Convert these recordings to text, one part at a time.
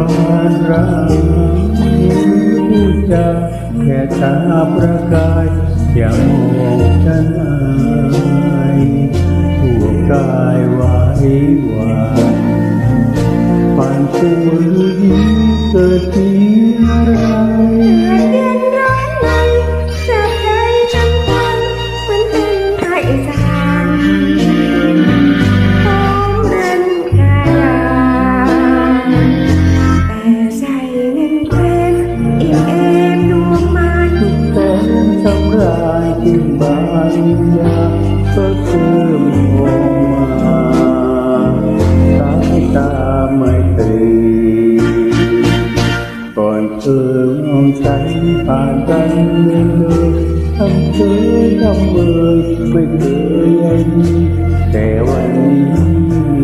านๆจากร้ายพูดจาแค่ตาประกายอย่ามองฉันอายทั่วกายไหวหวานผ่านตัวยิ้มเกิด ก็เสื่อมออกมาสายตาไม่ตรีก่อนเธอมองฉันผ่านกันเลยทำเคยทำเมยไม่เคยยดีแต่วันนี้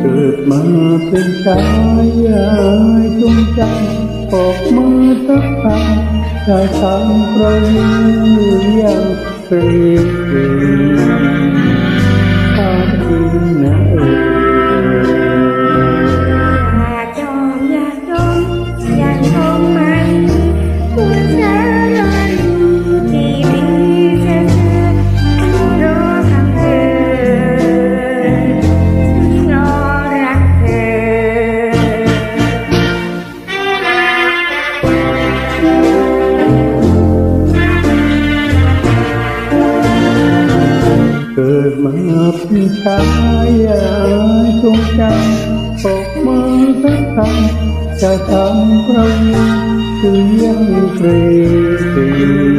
เกิดมาเป็นชายยายจงจำออกมาสักครั้งจะทำประโยชน์อยังเกรงเกรง กิดมาเป็นชายาจงจำออกมาสักคำจะทำเราคือยังเกรงเกรง